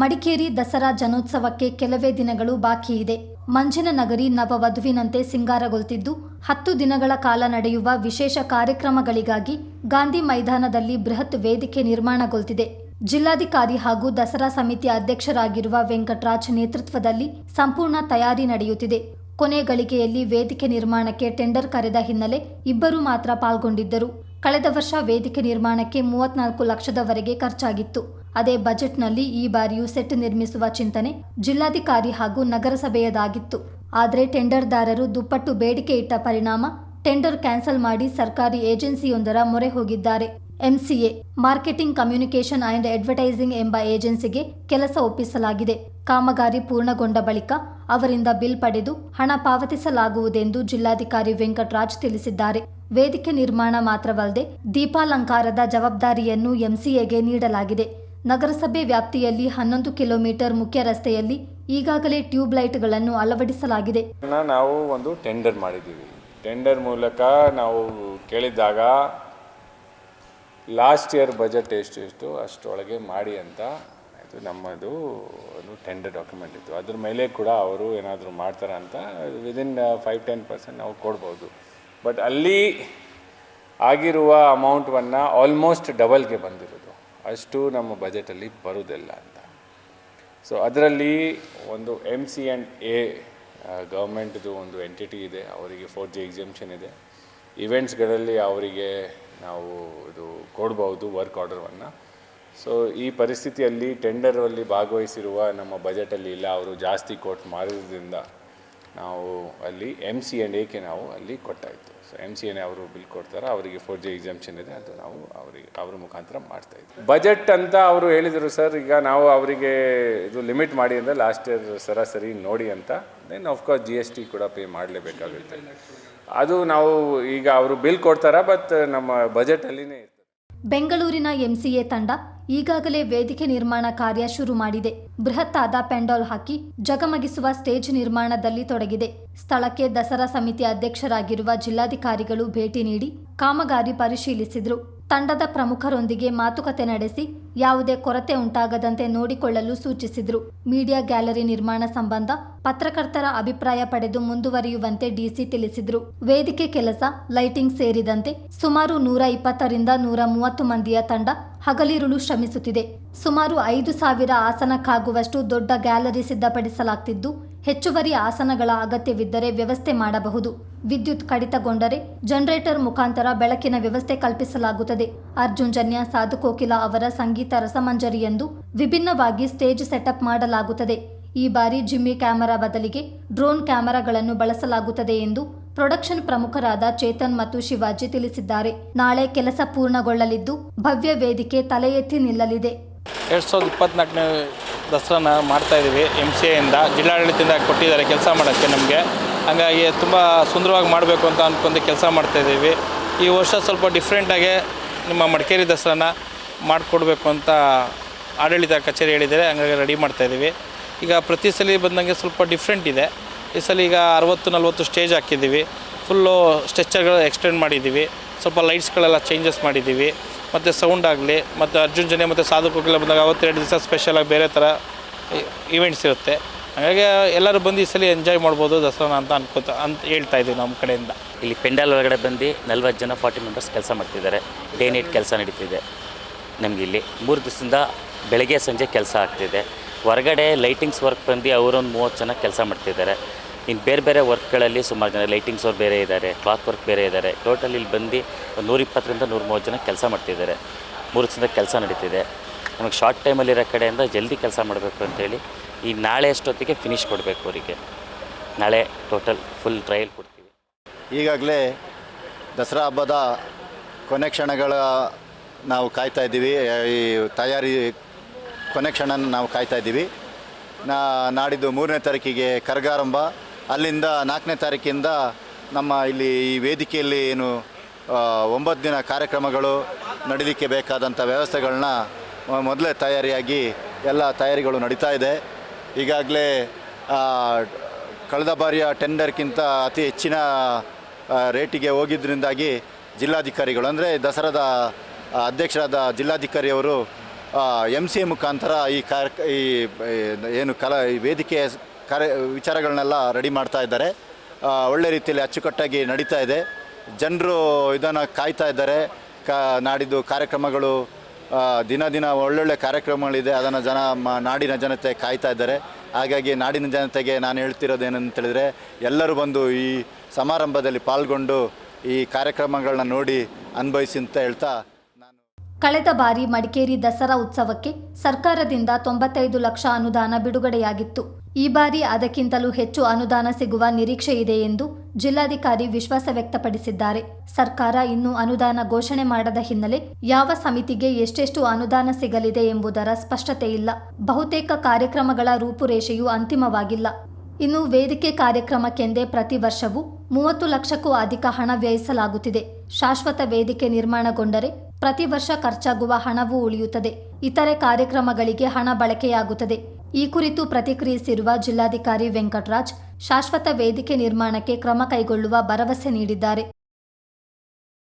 ಮಡಿಕೇರಿ ದಸರಾ ಜನೋತ್ಸವಕ್ಕೆ ಕೆಲವೇ ದಿನಗಳು ಬಾಕಿ ಇದೆ. ಮಂಜಿನ ನಗರಿ ನವವಧುವಿನಂತೆ ಸಿಂಗಾರಗೊಳ್ತಿದ್ದು, ಹತ್ತು ದಿನಗಳ ಕಾಲ ನಡೆಯುವ ವಿಶೇಷ ಕಾರ್ಯಕ್ರಮಗಳಿಗಾಗಿ ಗಾಂಧಿ ಮೈದಾನದಲ್ಲಿ ಬೃಹತ್ ವೇದಿಕೆ ನಿರ್ಮಾಣಗೊಳ್ತಿದೆ. ಜಿಲ್ಲಾಧಿಕಾರಿ ಹಾಗೂ ದಸರಾ ಸಮಿತಿ ಅಧ್ಯಕ್ಷರಾಗಿರುವ ವೆಂಕಟರಾಜ್ ನೇತೃತ್ವದಲ್ಲಿ ಸಂಪೂರ್ಣ ತಯಾರಿ ನಡೆಯುತ್ತಿದೆ. ಕೊನೆ ಗಳಿಗೆಯಲ್ಲಿ ವೇದಿಕೆ ನಿರ್ಮಾಣಕ್ಕೆ ಟೆಂಡರ್ ಕರೆದ ಹಿನ್ನೆಲೆ ಇಬ್ಬರು ಮಾತ್ರ ಪಾಲ್ಗೊಂಡಿದ್ದರು. ಕಳೆದ ವರ್ಷ ವೇದಿಕೆ ನಿರ್ಮಾಣಕ್ಕೆ ಮೂವತ್ನಾಲ್ಕು ಲಕ್ಷದವರೆಗೆ ಖರ್ಚಾಗಿತ್ತು. ಅದೇ ಬಜೆಟ್ನಲ್ಲಿ ಈ ಬಾರಿಯೂ ಸೆಟ್ ನಿರ್ಮಿಸುವ ಚಿಂತನೆ ಜಿಲ್ಲಾಧಿಕಾರಿ ಹಾಗೂ ನಗರಸಭೆಯದಾಗಿತ್ತು. ಆದರೆ ಟೆಂಡರ್ದಾರರು ದುಪ್ಪಟ್ಟು ಬೇಡಿಕೆ ಇಟ್ಟ ಪರಿಣಾಮ ಟೆಂಡರ್ ಕ್ಯಾನ್ಸಲ್ ಮಾಡಿ ಸರ್ಕಾರಿ ಏಜೆನ್ಸಿಯೊಂದರ ಮೊರೆ ಹೋಗಿದ್ದಾರೆ. MCA, marketing communication and advertising ಎಂಬ ಏಜೆನ್ಸಿಗೆ ಕೆಲಸ ಒಪ್ಪಿಸಲಾಗಿದೆ. ಕಾಮಗಾರಿ ಪೂರ್ಣಗೊಂಡ ಬಳಿಕ ಅವರಿಂದ ಬಿಲ್ ಪಡೆದು ಹಣ ಪಾವತಿಸಲಾಗುವುದೆಂದು ಜಿಲ್ಲಾಧಿಕಾರಿ ವೆಂಕಟರಾಜ್ ತಿಳಿಸಿದ್ದಾರೆ. ವೇದಿಕೆ ನಿರ್ಮಾಣ ಮಾತ್ರವಲ್ಲದೆ ದೀಪಾಲಂಕಾರದ ಜವಾಬ್ದಾರಿಯನ್ನು ಎಂಸಿಎಗೆ ನೀಡಲಾಗಿದೆ. ನಗರಸಭೆ ವ್ಯಾಪ್ತಿಯಲ್ಲಿ ಹನ್ನೊಂದು ಕಿಲೋಮೀಟರ್ ಮುಖ್ಯ ರಸ್ತೆಯಲ್ಲಿ ಈಗಾಗಲೇ ಟ್ಯೂಬ್ ಲೈಟ್ಗಳನ್ನು ಅಳವಡಿಸಲಾಗಿದೆ. ನಾವು ಒಂದು ಟೆಂಡರ್ ಮಾಡಿದ್ದೀವಿ. ಟೆಂಡರ್ ಮೂಲಕ ನಾವು ಕೇಳಿದಾಗ ಲಾಸ್ಟ್ ಇಯರ್ ಬಜೆಟ್ ಎಷ್ಟು ಎಷ್ಟು ಅಷ್ಟರೊಳಗೆ ಮಾಡಿ ಅಂತ ಇದು ನಮ್ಮದು ಒಂದು ಟೆಂಡರ್ ಡಾಕ್ಯುಮೆಂಟ್ ಇತ್ತು. ಅದ್ರ ಮೇಲೆ ಕೂಡ ಅವರು ಏನಾದರೂ ಮಾಡ್ತಾರೆ ಅಂತ ವಿದಿನ್ ಫೈವ್ ಟೆನ್ ಪರ್ಸೆಂಟ್ ನಾವು ಕೊಡ್ಬೋದು. ಬಟ್ ಅಲ್ಲಿ ಆಗಿರುವ ಅಮೌಂಟನ್ನು ಆಲ್ಮೋಸ್ಟ್ ಡಬಲ್ಗೆ ಬಂದಿರೋದು. ಅಷ್ಟು ನಮ್ಮ ಬಜೆಟಲ್ಲಿ ಬರುವುದಿಲ್ಲ ಅಂತ. ಸೊ ಅದರಲ್ಲಿ ಒಂದು ಎಂ ಸಿ ಆ್ಯಂಡ್ ಎ ಗೌರ್ಮೆಂಟ್ದು ಒಂದು ಎಂಟಿಟಿ ಇದೆ, ಅವರಿಗೆ ಫೋರ್ ಜಿ ಎಕ್ಸಿಬಿಷನ್ ಇದೆ. ಇವೆಂಟ್ಸ್ಗಳಲ್ಲಿ ಅವರಿಗೆ ನಾವು ಇದು ಕೊಡ್ಬೋದು ವರ್ಕ್ ಆರ್ಡರನ್ನು ಸೊ ಈ ಪರಿಸ್ಥಿತಿಯಲ್ಲಿ ಟೆಂಡರಲ್ಲಿ ಭಾಗವಹಿಸಿರುವ ನಮ್ಮ ಬಜೆಟಲ್ಲಿ ಇಲ್ಲ, ಅವರು ಜಾಸ್ತಿ ಕೊಟ್ಟು ಮಾರಿದ್ರಿಂದ ನಾವು ಅಲ್ಲಿ ಎಂ ಸಿ ಎನ್ ಎಕೆ ನಾವು ಅಲ್ಲಿ ಕೊಟ್ಟಾಯಿತು. ಸೊ ಎಂ ಸಿ ಎನ್ ಅವರು ಬಿಲ್ ಕೊಡ್ತಾರೆ, ಅವರಿಗೆ ಫೋರ್ ಜಿ ಎಕ್ಸಾಮ್ಷನ್ ಇದೆ, ಅದು ನಾವು ಅವರಿಗೆ, ಅವ್ರ ಮುಖಾಂತರ ಮಾಡ್ತಾ ಇದ್ವಿ. ಬಜೆಟ್ ಅಂತ ಅವರು ಹೇಳಿದರು ಸರ್ ಈಗ ನಾವು ಅವರಿಗೆ ಇದು ಲಿಮಿಟ್ ಮಾಡಿ ಅಂದರೆ ಲಾಸ್ಟ್ ಇಯರ್ ಸರಾಸರಿ ನೋಡಿ ಅಂತ then of course G S T ಕೂಡ ಪೇ ಮಾಡಲೇಬೇಕಾಗುತ್ತೆ. ಅದು ನಾವು ಈಗ ಅವರು ಬಿಲ್ ಕೊಡ್ತಾರ ಬಟ್ ನಮ್ಮ ಬಜೆಟಲ್ಲಿನೇ ಬೆಂಗಳೂರಿನ ಎಂಸಿಎ ತಂಡ ಈಗಾಗಲೇ ವೇದಿಕೆ ನಿರ್ಮಾಣ ಕಾರ್ಯ ಶುರು ಮಾಡಿದೆ. ಬೃಹತ್ತಾದ ಪೆಂಡಾಲ್ ಹಾಕಿ ಜಗಮಗಿಸುವ ಸ್ಟೇಜ್ ನಿರ್ಮಾಣದಲ್ಲಿ ತೊಡಗಿದೆ. ಸ್ಥಳಕ್ಕೆ ದಸರಾ ಸಮಿತಿ ಅಧ್ಯಕ್ಷರಾಗಿರುವ ಜಿಲ್ಲಾಧಿಕಾರಿಗಳು ಭೇಟಿ ನೀಡಿ ಕಾಮಗಾರಿ ಪರಿಶೀಲಿಸಿದರು. ತಂಡದ ಪ್ರಮುಖರೊಂದಿಗೆ ಮಾತುಕತೆ ನಡೆಸಿ ಯಾವುದೇ ಕೊರತೆ ಉಂಟಾಗದಂತೆ ನೋಡಿಕೊಳ್ಳಲು ಸೂಚಿಸಿದರು. ಮೀಡಿಯಾ ಗ್ಯಾಲರಿ ನಿರ್ಮಾಣ ಸಂಬಂಧ ಪತ್ರಕರ್ತರ ಅಭಿಪ್ರಾಯ ಪಡೆದು ಮುಂದುವರಿಯುವಂತೆ ಡಿಸಿ ತಿಳಿಸಿದರು. ವೇದಿಕೆ ಕೆಲಸ, ಲೈಟಿಂಗ್ ಸೇರಿದಂತೆ ಸುಮಾರು ನೂರ ಇಪ್ಪತ್ತರಿಂದ ನೂರ ಮೂವತ್ತು ಮಂದಿಯ ತಂಡ ಹಗಲಿರುಳು ಶ್ರಮಿಸುತ್ತಿದೆ. ಸುಮಾರು ಐದು ಸಾವಿರ ಆಸನಕ್ಕಾಗುವಷ್ಟು ದೊಡ್ಡ ಗ್ಯಾಲರಿ ಸಿದ್ಧಪಡಿಸಲಾಗ್ತಿದ್ದು, ಹೆಚ್ಚುವರಿ ಆಸನಗಳ ಅಗತ್ಯವಿದ್ದರೆ ವ್ಯವಸ್ಥೆ ಮಾಡಬಹುದು. ವಿದ್ಯುತ್ ಕಡಿತಗೊಂಡರೆ ಜನರೇಟರ್ ಮುಖಾಂತರ ಬೆಳಕಿನ ವ್ಯವಸ್ಥೆ ಕಲ್ಪಿಸಲಾಗುತ್ತದೆ. ಅರ್ಜುನ್ ಜನ್ಯ, ಸಾಧು ಕೋಕಿಲ ಅವರ ಸಂಗೀತ ರಸಮಂಜರಿ ಎಂದು ವಿಭಿನ್ನವಾಗಿ ಸ್ಟೇಜ್ ಸೆಟಪ್ ಮಾಡಲಾಗುತ್ತದೆ. ಈ ಬಾರಿ ಜಿಮ್ಮಿ ಕ್ಯಾಮೆರಾ ಬದಲಿಗೆ ಡ್ರೋನ್ ಕ್ಯಾಮೆರಾಗಳನ್ನು ಬಳಸಲಾಗುತ್ತದೆ ಎಂದು ಪ್ರೊಡಕ್ಷನ್ ಪ್ರಮುಖರಾದ ಚೇತನ್ ಮತ್ತು ಶಿವಾಜಿ ತಿಳಿಸಿದ್ದಾರೆ. ನಾಳೆ ಕೆಲಸ ಪೂರ್ಣಗೊಳ್ಳಲಿದ್ದು ಭವ್ಯ ವೇದಿಕೆ ತಲೆ ಎತ್ತಿ ನಿಲ್ಲಲಿದೆ. ಎರಡು ಸಾವಿರದ ಇಪ್ಪತ್ನಾಲ್ಕನೇ ದಸರಾನ ಮಾಡ್ತಾಯಿದ್ದೀವಿ ಎಂ ಸಿ ಎಯಿಂದ ಜಿಲ್ಲಾಡಳಿತದಿಂದ ಕೊಟ್ಟಿದ್ದಾರೆ ಕೆಲಸ ಮಾಡೋಕ್ಕೆ ನಮಗೆ. ಹಾಗಾಗಿ ತುಂಬ ಸುಂದರವಾಗಿ ಮಾಡಬೇಕು ಅಂತ ಅಂದ್ಕೊಂಡು ಕೆಲಸ ಮಾಡ್ತಾಯಿದ್ದೀವಿ ಈ ವರ್ಷ ಸ್ವಲ್ಪ ಡಿಫ್ರೆಂಟಾಗೆ ನಿಮ್ಮ ಮಡಿಕೇರಿ ದಸರಾನ ಮಾಡಿಕೊಡ್ಬೇಕು ಅಂತ ಆಡಳಿತ ಕಚೇರಿ ಹೇಳಿದ್ದಾರೆ, ಹಂಗಾಗಿ ರೆಡಿ ಮಾಡ್ತಾಯಿದ್ದೀವಿ ಈಗ ಪ್ರತಿ ಸಲ ಬಂದಂಗೆ ಸ್ವಲ್ಪ ಡಿಫ್ರೆಂಟ್ ಇದೆ. ಈ ಸಲ ಈಗ ಅರವತ್ತು, ನಲ್ವತ್ತು ಸ್ಟೇಜ್ ಹಾಕಿದ್ದೀವಿ. ಫುಲ್ಲು ಸ್ಟ್ರೆಚ್ಚರ್ಗಳು ಎಕ್ಸ್ಟೆಂಡ್ ಮಾಡಿದ್ದೀವಿ. ಸ್ವಲ್ಪ ಲೈಟ್ಸ್ಗಳೆಲ್ಲ ಚೇಂಜಸ್ ಮಾಡಿದ್ದೀವಿ. ಮತ್ತು ಸೌಂಡ್ ಆಗಲಿ, ಮತ್ತು ಅರ್ಜುನ್ ಜನೆ ಮತ್ತು ಸಾಧು ಬಂದಾಗ ಬಂದಾಗ ಅವತ್ತೆರಡು ದಿವಸ ಸ್ಪೆಷಲಾಗಿ ಬೇರೆ ಥರ ಈವೆಂಟ್ಸ್ ಇರುತ್ತೆ. ಹಾಗಾಗಿ ಎಲ್ಲರೂ ಬಂದು ಈ ಸಲ ಎಂಜಾಯ್ ಮಾಡ್ಬೋದು ದಸರಾನ ಅಂತ ಅನ್ಕೋತ, ಅಂತ ಹೇಳ್ತಾ ಇದ್ದೀವಿ ನಮ್ಮ ಕಡೆಯಿಂದ. ಇಲ್ಲಿ ಪೆಂಡಾಲ್ ಒಳಗಡೆ ಬಂದು ನಲ್ವತ್ತು ಜನ ಫಾರ್ಟಿ ಮೆಂಬರ್ಸ್ ಕೆಲಸ ಮಾಡ್ತಿದ್ದಾರೆ. ಡೇ ನೈಟ್ ಕೆಲಸ ನಡೀತಿದೆ. ನಮಗೆ ಇಲ್ಲಿ ಮೂರು ದಿವಸದಿಂದ ಬೆಳಗ್ಗೆ ಸಂಜೆ ಕೆಲಸ ಆಗ್ತಿದೆ. ಹೊರಗಡೆ ಲೈಟಿಂಗ್ಸ್ ವರ್ಕ್ ಬಂದು ಅವರೊಂದು ಮೂವತ್ತು ಜನ ಕೆಲಸ ಮಾಡ್ತಿದ್ದಾರೆ. ಇನ್ನು ಬೇರೆ ಬೇರೆ ವರ್ಕ್ಗಳಲ್ಲಿ ಸುಮಾರು ಜನ ಲೈಟಿಂಗ್ಸ್ ಅವ್ರು ಬೇರೆ ಇದ್ದಾರೆ ಕ್ಲಾತ್ ವರ್ಕ್ ಬೇರೆ ಇದ್ದಾರೆ. ಟೋಟಲ್ ಇಲ್ಲಿ ಬಂದು ನೂರಿಪ್ಪತ್ತರಿಂದ ನೂರ ಮೂವತ್ತು ಜನ ಕೆಲಸ ಮಾಡ್ತಿದ್ದಾರೆ. ಮೂರು ದಿವಸದಿಂದ ಕೆಲಸ ನಡೀತಿದೆ. ನಮಗೆ ಶಾರ್ಟ್ ಟೈಮಲ್ಲಿರೋ ಕಡೆಯಿಂದ ಜಲ್ದಿ ಕೆಲಸ ಮಾಡಬೇಕು ಅಂತೇಳಿ ಈ ನಾಳೆ ಅಷ್ಟೊತ್ತಿಗೆ ಫಿನಿಶ್ ಕೊಡಬೇಕು ಅವರಿಗೆ. ನಾಳೆ ಟೋಟಲ್ ಫುಲ್ ಟ್ರಯಲ್ ಕೊಡ್ತೀವಿ. ಈಗಾಗಲೇ ದಸರಾ ಹಬ್ಬದ ಕೊನೆ ಕ್ಷಣಗಳ ನಾವು ಕಾಯ್ತಾ ಇದ್ದೀವಿ. ಈ ತಯಾರಿ ಕೊನೆ ನಾವು ಕಾಯ್ತಾ ಇದ್ದೀವಿ. ನಾ, ನಾಡಿದ್ದು ಮೂರನೇ ತಾರೀಕಿಗೆ ಕರಗಾರಂಭ. ಅಲ್ಲಿಂದ ನಾಲ್ಕನೇ ತಾರೀಕಿಂದ ನಮ್ಮ ಇಲ್ಲಿ ಈ ವೇದಿಕೆಯಲ್ಲಿ ಏನು ಒಂಬತ್ತು ದಿನ ಕಾರ್ಯಕ್ರಮಗಳು ನಡೀಲಿಕ್ಕೆ ಬೇಕಾದಂಥ ವ್ಯವಸ್ಥೆಗಳನ್ನ ಮೊದಲೇ ತಯಾರಿಯಾಗಿ ಎಲ್ಲ ತಯಾರಿಗಳು ನಡೀತಾ ಇದೆ. ಈಗಾಗಲೇ ಕಳೆದ ಬಾರಿಯ ಟೆಂಡರ್ಗಿಂತ ಅತಿ ಹೆಚ್ಚಿನ ರೇಟಿಗೆ ಹೋಗಿದ್ದರಿಂದಾಗಿ ಜಿಲ್ಲಾಧಿಕಾರಿಗಳು, ಅಂದರೆ ದಸರಾದ ಅಧ್ಯಕ್ಷರಾದ ಜಿಲ್ಲಾಧಿಕಾರಿಯವರು ಎಂ ಸಿ ಎ ಮುಖಾಂತರ ಈ ಕಾರ್ಯ, ಈ ಏನು ಕಲಾ, ಈ ವೇದಿಕೆಯ ಕಾರ್ಯ, ವಿಚಾರಗಳನ್ನೆಲ್ಲ ರೆಡಿ ಮಾಡ್ತಾ ಇದ್ದಾರೆ. ಒಳ್ಳೆ ರೀತಿಯಲ್ಲಿ ಅಚ್ಚುಕಟ್ಟಾಗಿ ನಡೀತಾ ಇದೆ. ಜನರು ಇದನ್ನು ಕಾಯ್ತಾ ಇದ್ದಾರೆ. ಕಾ, ನಾಡಿದ್ದು ಕಾರ್ಯಕ್ರಮಗಳು ದಿನ ದಿನ ಒಳ್ಳೊಳ್ಳೆ ಕಾರ್ಯಕ್ರಮಗಳಿದೆ. ಅದನ್ನು ಜನ, ಮ- ನಾಡಿನ ಜನತೆ ಕಾಯ್ತಾ ಇದ್ದಾರೆ. ಹಾಗಾಗಿ ನಾಡಿನ ಜನತೆಗೆ ನಾನು ಹೇಳ್ತಿರೋದು ಹೇಳಿದ್ರೆ, ಎಲ್ಲರೂ ಬಂದು ಈ ಸಮಾರಂಭದಲ್ಲಿ ಪಾಲ್ಗೊಂಡು ಈ ಕಾರ್ಯಕ್ರಮಗಳನ್ನ ನೋಡಿ ಅನುಭವಿಸಿ ಅಂತ ಹೇಳ್ತಾ ಕಳೆದ ಬಾರಿ ಮಡಿಕೇರಿ ದಸರಾ ಉತ್ಸವಕ್ಕೆ ಸರ್ಕಾರದಿಂದ ತೊಂಬತ್ತೈದು ಲಕ್ಷ ಅನುದಾನ ಬಿಡುಗಡೆಯಾಗಿತ್ತು. ಈ ಬಾರಿ ಅದಕ್ಕಿಂತಲೂ ಹೆಚ್ಚು ಅನುದಾನ ಸಿಗುವ ನಿರೀಕ್ಷೆ ಇದೆ ಎಂದು ಜಿಲ್ಲಾಧಿಕಾರಿ ವಿಶ್ವಾಸ ವ್ಯಕ್ತಪಡಿಸಿದ್ದಾರೆ. ಸರ್ಕಾರ ಇನ್ನೂ ಅನುದಾನ ಘೋಷಣೆ ಮಾಡದ ಹಿನ್ನೆಲೆ ಯಾವ ಸಮಿತಿಗೆ ಎಷ್ಟೆಷ್ಟು ಅನುದಾನ ಸಿಗಲಿದೆ ಎಂಬುದರ ಸ್ಪಷ್ಟತೆ ಇಲ್ಲ. ಬಹುತೇಕ ಕಾರ್ಯಕ್ರಮಗಳ ರೂಪುರೇಷೆಯು ಅಂತಿಮವಾಗಿಲ್ಲ. ಇನ್ನು ವೇದಿಕೆ ಕಾರ್ಯಕ್ರಮಕ್ಕೆಂದೇ ಪ್ರತಿ ವರ್ಷವೂ ಮೂವತ್ತು ಲಕ್ಷಕ್ಕೂ ಅಧಿಕ ಹಣ ವ್ಯಯಿಸಲಾಗುತ್ತಿದೆ. ಶಾಶ್ವತ ವೇದಿಕೆ ನಿರ್ಮಾಣಗೊಂಡರೆ ಪ್ರತಿ ವರ್ಷ ಖರ್ಚಾಗುವ ಹಣವೂ ಉಳಿಯುತ್ತದೆ. ಇತರೆ ಕಾರ್ಯಕ್ರಮಗಳಿಗೆ ಹಣ ಬಳಕೆಯಾಗುತ್ತದೆ. ಈ ಕುರಿತು ಪ್ರತಿಕ್ರಿಯಿಸಿರುವ ಜಿಲ್ಲಾಧಿಕಾರಿ ವೆಂಕಟರಾಜ್, ಶಾಶ್ವತ ವೇದಿಕೆ ನಿರ್ಮಾಣಕ್ಕೆ ಕ್ರಮ ಕೈಗೊಳ್ಳುವ ಭರವಸೆ ನೀಡಿದ್ದಾರೆ.